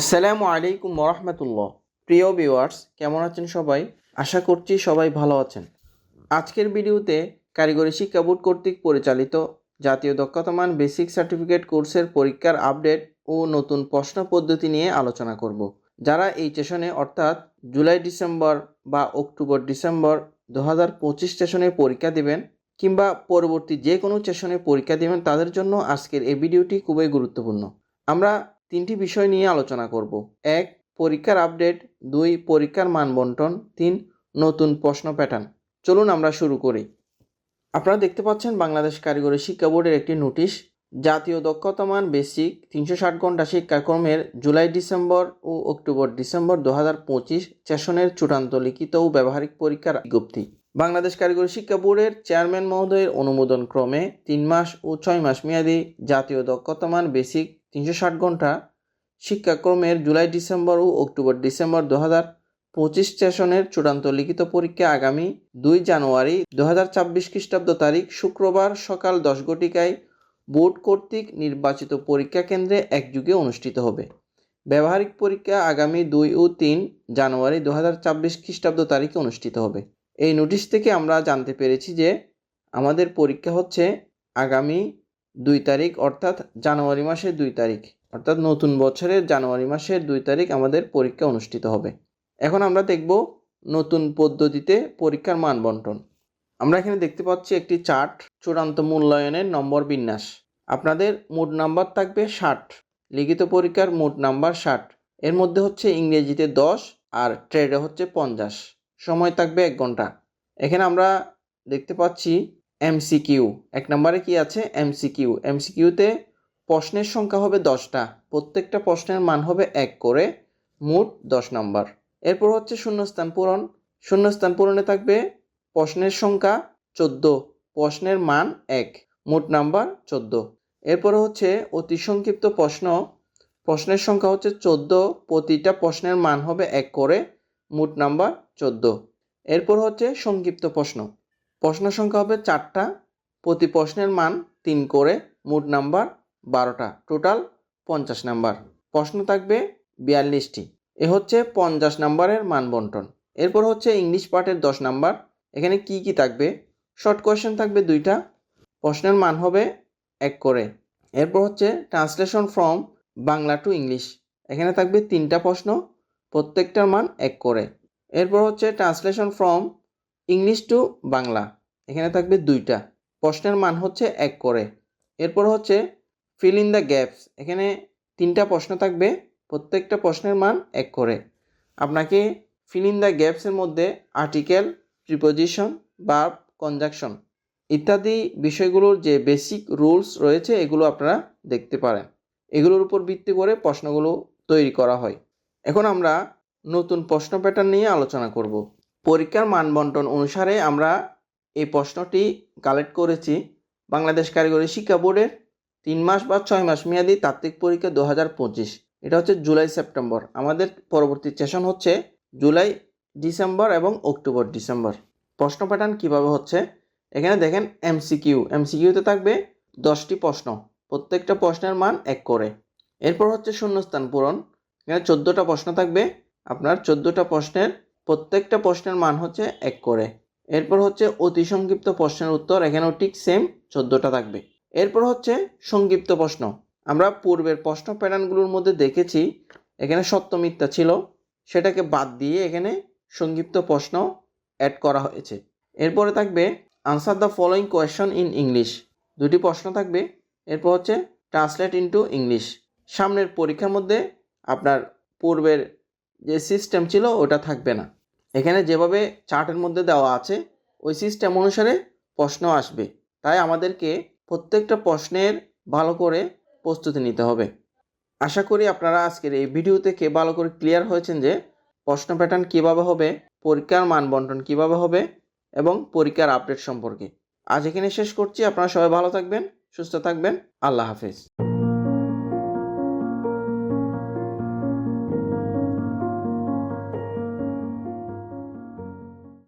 আসসালামু আলাইকুম রহমতুল্লাহ প্রিয় ভিউয়ার্স, কেমন আছেন সবাই? আশা করছি সবাই ভালো আছেন। আজকের ভিডিওতে কারিগরি শিক্ষা বোর্ড কর্তৃক পরিচালিত জাতীয় দক্ষতামান বেসিক সার্টিফিকেট কোর্সের পরীক্ষার আপডেট ও নতুন প্রশ্ন পদ্ধতি নিয়ে আলোচনা করব। যারা এই সেশনে, অর্থাৎ জুলাই ডিসেম্বর বা অক্টোবর ডিসেম্বর দু হাজার পঁচিশ সেশনে পরীক্ষা দেবেন কিংবা পরবর্তী যে কোনো সেশনে পরীক্ষা দেবেন, তাদের জন্য আজকের এই ভিডিওটি খুবই গুরুত্বপূর্ণ। আমরা তিনটি বিষয় নিয়ে আলোচনা করব। এক, পরীক্ষার আপডেট। দুই, পরীক্ষার মান বন্টন। তিন, নতুন প্রশ্ন প্যাটার্ন চলুন আমরা শুরু করি। আপনারা দেখতে পাচ্ছেন বাংলাদেশ কারিগরি শিক্ষা বোর্ডের একটি নোটিশ। জাতীয় দক্ষতামান বেসিক, তিনশো ষাট ঘণ্টা শিক্ষাক্রমের জুলাই, ডিসেম্বর ও অক্টোবর, ডিসেম্বর দু হাজার পঁচিশ সেশনের চূড়ান্ত লিখিত ও ব্যবহারিক পরীক্ষার বিজ্ঞপ্তি। বাংলাদেশ কারিগরি শিক্ষা বোর্ডের চেয়ারম্যান মহোদয়ের অনুমোদন ক্রমে তিন মাস ও ছয় মাস মেয়াদী জাতীয় দক্ষতামান বেসিক তিনশো ষাট ঘণ্টা শিক্ষাক্রমের জুলাই, ডিসেম্বর ও অক্টোবর, ডিসেম্বর দু হাজার পঁচিশ সেশনের চূড়ান্ত লিখিত পরীক্ষা আগামী দুই জানুয়ারি দু হাজার ছাব্বিশ খ্রিস্টাব্দ তারিখ শুক্রবার সকাল দশ ঘটিকায় বোর্ড কর্তৃক নির্বাচিত পরীক্ষা কেন্দ্রে একযুগে অনুষ্ঠিত হবে। ব্যবহারিক পরীক্ষা আগামী দুই ও তিন জানুয়ারি দু হাজার ছাব্বিশ খ্রিস্টাব্দ তারিখে অনুষ্ঠিত হবে। এই নোটিশ থেকে আমরা জানতে পেরেছি যে আমাদের পরীক্ষা হচ্ছে আগামী দুই তারিখ, অর্থাৎ জানুয়ারি মাসের দুই তারিখ। অর্থাৎ নতুন বছরের জানুয়ারি মাসের দুই তারিখ আমাদের পরীক্ষা অনুষ্ঠিত হবে। এখন আমরা দেখব নতুন পদ্ধতিতে পরীক্ষার মান বন্টন। আমরা এখানে দেখতে পাচ্ছি একটি চার্ট, চূড়ান্ত মূল্যায়নের নম্বর বিন্যাস। আপনাদের মোট নাম্বার থাকবে ষাট। লিখিত পরীক্ষার মোট নাম্বার ষাট। এর মধ্যে হচ্ছে ইংরেজিতে দশ আর ট্রেডে হচ্ছে পঞ্চাশ। সময় থাকবে এক ঘণ্টা। এখানে আমরা দেখতে পাচ্ছি এমসিকিউ। এক নম্বরে কি আছে? এমসিকিউ। এমসিকিউতে প্রশ্নের সংখ্যা হবে দশটা। প্রত্যেকটা প্রশ্নের মান হবে এক করে মোট দশ নম্বর। এরপর হচ্ছে শূন্যস্থান পূরণ। শূন্যস্থান পূরণে থাকবে প্রশ্নের সংখ্যা চোদ্দ। প্রশ্নের মান এক, মোট নাম্বার চোদ্দ। এরপরে হচ্ছে অতি সংক্ষিপ্ত প্রশ্ন। প্রশ্নের সংখ্যা হচ্ছে চোদ্দ। প্রতিটা প্রশ্নের মান হবে এক করে মোট নাম্বার চোদ্দ। এরপর হচ্ছে সংক্ষিপ্ত প্রশ্ন। প্রশ্ন সংখ্যা হবে চারটা। প্রতি প্রশ্নের মান তিন করে, মোট নাম্বার বারোটা। টোটাল পঞ্চাশ নাম্বার। প্রশ্ন থাকবে বিয়াল্লিশটি। এ হচ্ছে পঞ্চাশ নাম্বারের মান বন্টন। এরপর হচ্ছে ইংলিশ পার্টের দশ নাম্বার। এখানে কি কি থাকবে? শর্ট কোয়েশ্চেন থাকবে দুইটা। প্রশ্নের মান হবে এক করে। এরপর হচ্ছে translation from Bangla to English. এখানে থাকবে তিনটা প্রশ্ন। প্রত্যেকটার মান এক করে। এরপর হচ্ছে translation from English to Bangla. এখানে থাকবে দুইটা। প্রশ্নের মান হচ্ছে এক করে। এরপর হচ্ছে ফিল ইন দ্য গ্যাপস এখানে তিনটা প্রশ্ন থাকবে। প্রত্যেকটা প্রশ্নের মান এক করে। আপনাকে ফিল ইন দ্য গ্যাপসের মধ্যে আর্টিকেল প্রিপোজিশন বা কনজাকশন ইত্যাদি বিষয়গুলোর যে বেসিক রুলস রয়েছে, এগুলো আপনারা দেখতে পারেন। এগুলোর উপর ভিত্তি করে প্রশ্নগুলো তৈরি করা হয়। এখন আমরা নতুন প্রশ্ন প্যাটার্ন নিয়ে আলোচনা করব। পরীক্ষার মান বন্টন অনুসারে আমরা এই প্রশ্নটি কালেক্ট করেছি। বাংলাদেশ কারিগরি শিক্ষা বোর্ডের তিন মাস বা ছয় মাস মেয়াদি তাত্ত্বিক পরীক্ষা দু হাজার পঁচিশ। এটা হচ্ছে জুলাই সেপ্টেম্বর আমাদের পরবর্তী সেশন হচ্ছে জুলাই ডিসেম্বর এবং অক্টোবর ডিসেম্বর প্রশ্ন প্যাটার্ন কীভাবে হচ্ছে? এখানে দেখেন এমসিকিউ এমসিকিউতে থাকবে দশটি প্রশ্ন। প্রত্যেকটা প্রশ্নের মান এক করে। এরপর হচ্ছে শূন্যস্থান পূরণ। এখানে চোদ্দোটা প্রশ্ন থাকবে। আপনার চোদ্দোটা প্রশ্নের প্রত্যেকটা প্রশ্নের মান হচ্ছে এক করে। এরপর হচ্ছে অতি সংক্ষিপ্ত প্রশ্নের উত্তর, এখানেও ঠিক সেম চোদ্দোটা থাকবে। এরপর হচ্ছে সংক্ষিপ্ত প্রশ্ন। আমরা পূর্বের প্রশ্ন প্যাটার্নগুলোর মধ্যে দেখেছি, এখানে সত্য মিথ্যা ছিল, সেটাকে বাদ দিয়ে এখানে সংক্ষিপ্ত প্রশ্ন অ্যাড করা হয়েছে। এরপরে থাকবে answer the following question in English দুটি প্রশ্ন থাকবে, এরপর হচ্ছে ট্রান্সলেট ইনটু ইংলিশ সামনের পরীক্ষার মধ্যে আপনার পূর্বের যে সিস্টেম ছিল, ওটা থাকবে না। এখানে যেভাবে চার্টের মধ্যে দেওয়া আছে, ওই সিস্টেম অনুসারে প্রশ্ন আসবে। তাই আমাদেরকে প্রত্যেকটা প্রশ্নের ভালো করে প্রস্তুতি নিতে হবে। আশা করি আপনারা আজকের এই ভিডিও থেকে ভালো করে ক্লিয়ার হয়েছেন যে প্রশ্ন প্যাটার্ন কীভাবে হবে, পরীক্ষার মান বন্টন কীভাবে হবে এবং পরীক্ষার আপডেট সম্পর্কে। আজ এখানে শেষ করছি। আপনারা সবাই ভালো থাকবেন, সুস্থ থাকবেন। আল্লাহ হাফেজ।